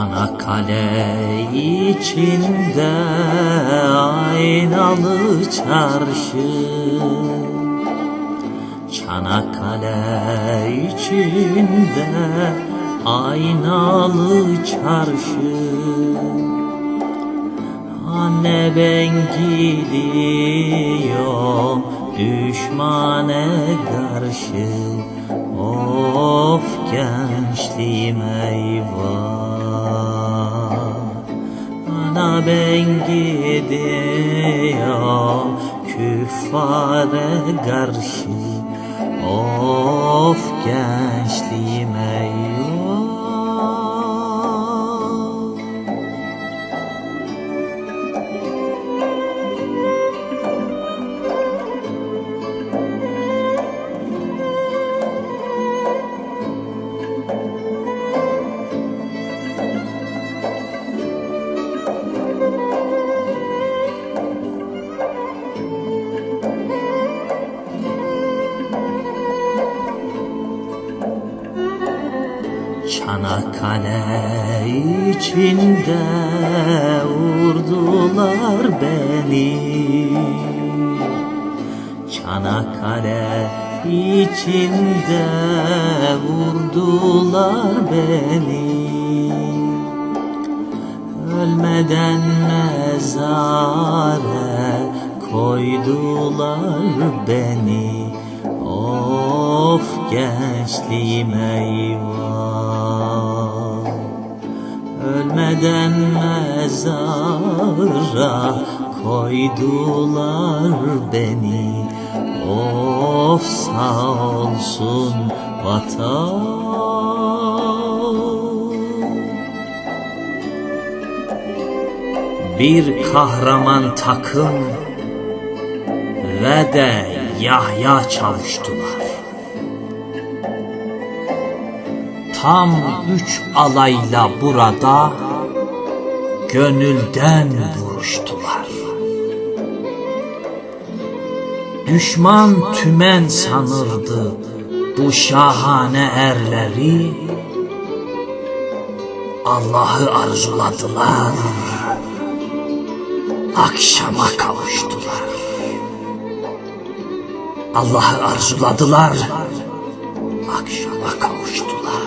Çanakkale içinde aynalı çarşı. Çanakkale içinde aynalı çarşı. Anne ben gidiyorum düşmane karşı. Of gençliğim eyvah ben gidiyorum küffare karşı Of gençliğim Çanakkale içinde vurdular beni. Çanakkale içinde vurdular beni. Ölmeden mezare koydular beni. Of gençliğim eyvah Ölmeden mezara koydular beni Of sağ olsun vatan bir kahraman takım ve de Yahya çavuştular. Tam üç alayla burada gönülden vuruştular. Düşman tümen sanırdı bu şahane erleri Allah'ı arzuladılar akşama kavuştular. Allah'ı arzuladılar, akşama kavuştular.